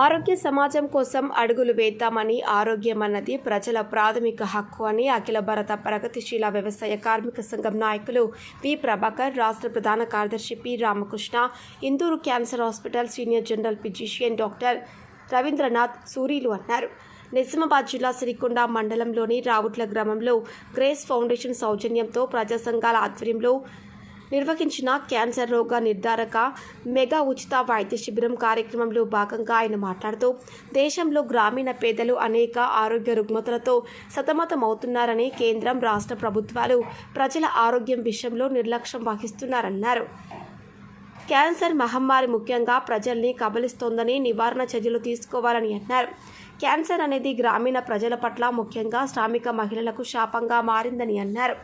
ఆరోగ్య సమాజం కోసం అడుగులు వేద్దామని ఆరోగ్యం అన్నది ప్రజల ప్రాథమిక హక్కు అని అఖిల భారత ప్రగతిశీల వ్యవసాయ కార్మిక సంఘం నాయకులు వి ప్రభాకర్ రాష్ట్ర ప్రధాన కార్యదర్శి P. Ramakrishna Induru cancer hospital senior general physician doctor Ravindranath సూరీలు అన్నారు. నిజామాబాద్ జిల్లా సిరికొండ మండలంలోని రావుట్ల గ్రామంలో గ్రేస్ ఫౌండేషన్ సౌజన్యంతో ప్రజా సంఘాల ఆధ్వర్యంలో నిర్వహించిన క్యాన్సర్ రోగ నిర్ధారక మెగా ఉచిత వైద్య శిబిరం కార్యక్రమంలో భాగంగా ఆయన మాట్లాడుతూ దేశంలో గ్రామీణ పేదలు అనేక ఆరోగ్య రుగ్మతలతో సతమతమవుతున్నారని కేంద్రం రాష్ట్ర ప్రభుత్వాలు ప్రజల ఆరోగ్యం విషయంలో నిర్లక్ష్యం వహిస్తున్నారన్నారు. క్యాన్సర్ మహమ్మారి ముఖ్యంగా ప్రజల్ని కబలిస్తోందని నివారణ చర్యలు తీసుకోవాలని అన్నారు. క్యాన్సర్ అనేది గ్రామీణ ప్రజల పట్ల ముఖ్యంగా శ్రామిక మహిళలకు శాపంగా మారిందని అన్నారు.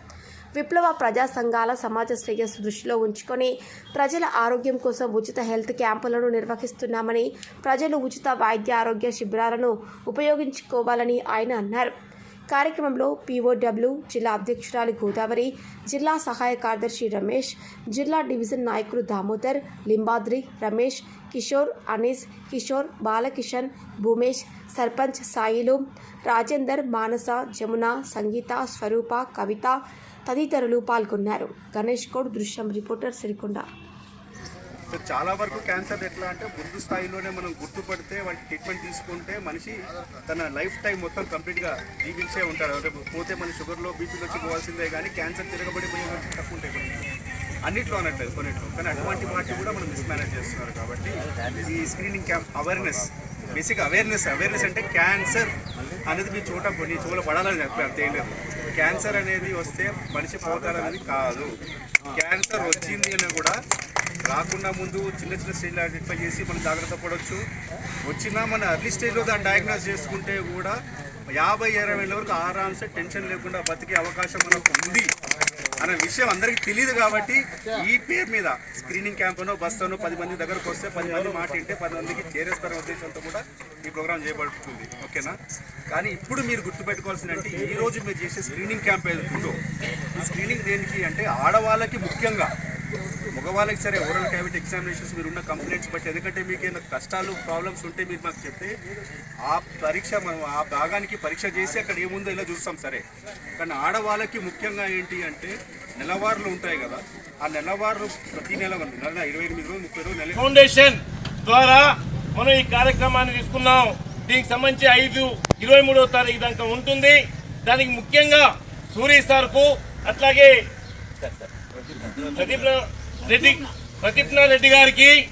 విప్లవ ప్రజా సంఘాల సమాజ శ్రేయస్సు దృష్టిలో ఉంచుకొని ప్రజల ఆరోగ్యం కోసం ఉచిత హెల్త్ క్యాంపులను నిర్వహిస్తున్నామని ప్రజలు ఉచిత వైద్య ఆరోగ్య శిబిరాలను ఉపయోగించుకోవాలని ఆయన అన్నారు. కార్యక్రమంలో పీఓడబ్ల్యూ జిల్లా అధ్యక్షురాలు గోదావరి జిల్లా సహాయ కార్యదర్శి రమేష్ జిల్లా డివిజన్ నాయకులు దామోదర్ లింబాద్రి రమేష్ కిషోర్ అనీస్ కిషోర్ బాలకిషన్ భూమేష్ సర్పంచ్ సాయిలు రాజేందర్ మానస జమున సంగీత స్వరూప కవిత తదితరులు పాల్గొన్నారు. గణేష్ కోడ్ దృశ్యం రిపోర్టర్ సిరికొండ. సో చాలా వరకు క్యాన్సర్ ఎట్లా అంటే ముందు స్థాయిలోనే మనం గుర్తుపడితే వాటి ట్రీట్మెంట్ తీసుకుంటే మనిషి తన లైఫ్ టైం మొత్తం కంప్లీట్గా జీవించే ఉంటాడు. రేపు పోతే మన షుగర్లో బీపీలో వచ్చి పోవాల్సిందే కానీ క్యాన్సర్ తిరగబడి పోయే తక్కువ ఉంటాయి కొన్ని. అన్నిట్లో అనట్లేదు కొన్నిట్లో. కానీ అటువంటి వాటిని కూడా మనం మిస్మేనేజ్ చేస్తున్నారు కాబట్టి ఈ screening camp awareness basic awareness awareness అంటే క్యాన్సర్ అనేది మీ చోట కొన్ని చోట పడాలని చెప్పారు అంతే లేదు. క్యాన్సర్ అనేది వస్తే మనిషి పోతారనేది కాదు. క్యాన్సర్ వచ్చింది అని కూడా రాకుండా ముందు చిన్న చిన్న స్టేజ్లో ఐడెంటిఫై చేసి మనం జాగ్రత్త పడవచ్చు వచ్చినా మన అర్లీ స్టేజ్లో దాన్ని డయాగ్నోస్ చేసుకుంటే కూడా యాభై ఇరవై వరకు ఆరామ్సే టెన్షన్ లేకుండా బతికే అవకాశం మనకు ఉంది అనే విషయం అందరికీ తెలియదు కాబట్టి ఈ పేరు మీద స్క్రీనింగ్ క్యాంపునో బస్సునో పది మంది దగ్గరకు వస్తే పది మంది మాట వింటే పది మందికి చేరేస్తారనే ఉద్దేశంతో కూడా ఈ ప్రోగ్రామ్ చేయబడుతుంది. ఓకేనా? కానీ ఇప్పుడు మీరు గుర్తుపెట్టుకోవాల్సిందంటే ఈ రోజు మీరు చేసే స్క్రీనింగ్ క్యాంప్ ఏదో ఈ స్క్రీనింగ్ దేనికి అంటే ఆడవాళ్ళకి ముఖ్యంగా మగవాళ్ళకి సరే ఓరల్ క్యావిటీ ఎగ్జామినేషన్స్ మీరు ఉన్న కంప్లైంట్స్ బట్టి ఎందుకంటే మీకు ఏమైనా కష్టాలు ప్రాబ్లమ్స్ ఉంటే మీరు మాకు చెప్తే ఆ పరీక్ష మనం ఆ భాగానికి పరీక్ష చేసి అక్కడ ఏముందో ఇలా చూస్తాం సరే. కానీ ఆడవాళ్ళకి ముఖ్యంగా ఏంటి అంటే నెలవారులు ఉంటాయి కదా ఆ నెలవారు ప్రతి నెల నెల ఇరవై ఎనిమిది రోజులు ముప్పై రోజులు నెల ఫౌండేషన్ ద్వారా మనం ఈ కార్యక్రమాన్ని తీసుకున్నాం. దీనికి సంబంధించి ఐదు ఇరవై మూడవ తారీఖు దాకా ఉంటుంది. దానికి ముఖ్యంగా సూర్య సార్కు అట్లాగే ప్రదీప్ రెడ్డి ప్రతిజ్ఞారెడ్డి రెడ్డి గారికి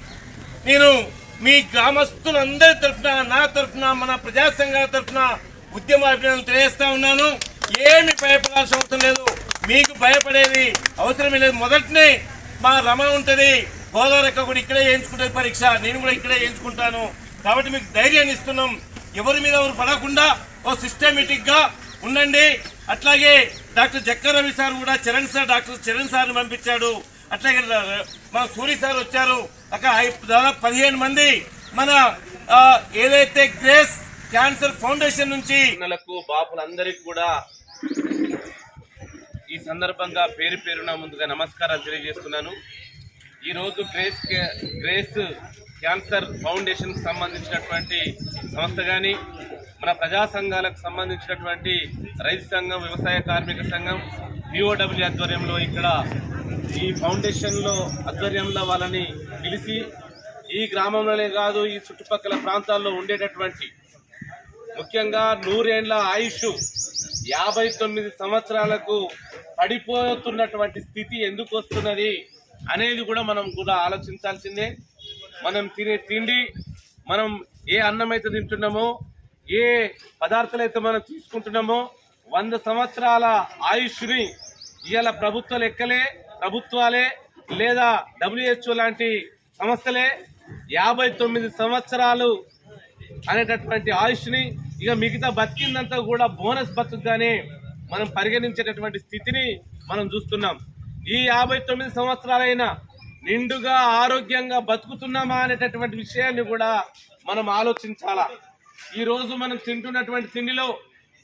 నేను మీ గ్రామస్తులందరి తరఫున నా తరఫున మన ప్రజా సంఘాల తరఫున ఉద్యమ అభినందనలు తెలియజేస్తా ఉన్నాను. ఏమి భయపడాల్సిన అవసరం లేదు. మీకు భయపడేది అవసరమే లేదు. మొదటినే మా రమ ఉంటుంది. గోదావరి కూడా ఇక్కడే చేయించుకుంటుంది పరీక్ష. నేను కూడా ఇక్కడే చేయించుకుంటాను. కాబట్టి మీకు ధైర్యాన్ని ఇస్తున్నాం. ఎవరి మీద ఎవరు పడకుండా ఓ సిస్టమేటిక్గా ఉండండి. అట్లాగే డాక్టర్ జక్క రవి సార్ కూడా చరణ్ సార్ డాక్టర్ చరణ్ సార్ని పంపించాడు. అట్లాగే ర- మన సూరి సార్ వచ్చారు. అక్కడ దాదాపు పదిహేను మంది మన ఏదైతే గ్రేస్ క్యాన్సర్ ఫౌండేషన్ నుంచి పిల్లలకు బాపులందరికీ కూడా ఈ సందర్భంగా పేరు పేరున ముందుగా నమస్కారాలు తెలియజేస్తున్నాను. ఈరోజు గ్రేస్ గ్రేస్ క్యాన్సర్ ఫౌండేషన్కి సంబంధించినటువంటి సంస్థ కానీ మన ప్రజా సంఘాలకు సంబంధించినటువంటి రైతు సంఘం వ్యవసాయ కార్మిక సంఘం పిఓడబ్ల్యూ ఆధ్వర్యంలో ఇక్కడ ఈ ఫౌండేషన్లో ఆధ్వర్యంలో వాళ్ళని పిలిచి ఈ గ్రామంలోనే కాదు ఈ చుట్టుపక్కల ప్రాంతాల్లో ఉండేటటువంటి ముఖ్యంగా నూరేండ్ల ఆయుష్ యాభై తొమ్మిది సంవత్సరాలకు పడిపోతున్నటువంటి స్థితి ఎందుకు వస్తున్నది అనేది కూడా మనం కూడా ఆలోచించాల్సిందే. మనం తినే తిండి మనం ఏ అన్నం అయితే తింటున్నామో ఏ పదార్థాలు అయితే మనం తీసుకుంటున్నామో వంద సంవత్సరాల ఆయుష్ని ఇవాళ ప్రభుత్వ లెక్కలే. ప్రభుత్వాలే లేదా డబ్ల్యూహెచ్ఓ లాంటి సంస్థలే యాభై తొమ్మిది సంవత్సరాలు అనేటటువంటి ఆయుష్ని ఇక మిగతా బతికిందంతా కూడా బోనస్ బతుకుగానే మనం పరిగణించేటటువంటి స్థితిని మనం చూస్తున్నాం. ఈ యాభై తొమ్మిది సంవత్సరాలైనా నిండుగా ఆరోగ్యంగా బతుకుతున్నామా అనేటటువంటి విషయాన్ని కూడా మనం ఆలోచించాలా? ఈరోజు మనం తింటున్నటువంటి తిండిలో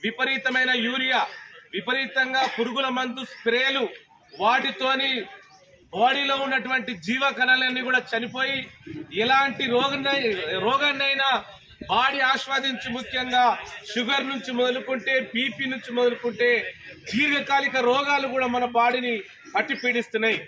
విపరీతమైన యూరియా విపరీతంగా పురుగుల మందు స్ప్రేలు వాటితోని బాడీలో ఉన్నటువంటి జీవ కణాలన్నీ కూడా చనిపోయి ఎలాంటి రోగ రోగాన్నైనా బాడీ ఆస్వాదించి ముఖ్యంగా షుగర్ నుంచి మొదలుకుంటే బీపీ నుంచి మొదలుకుంటే దీర్ఘకాలిక రోగాలు కూడా మన బాడీని పట్టి పీడిస్తున్నాయి.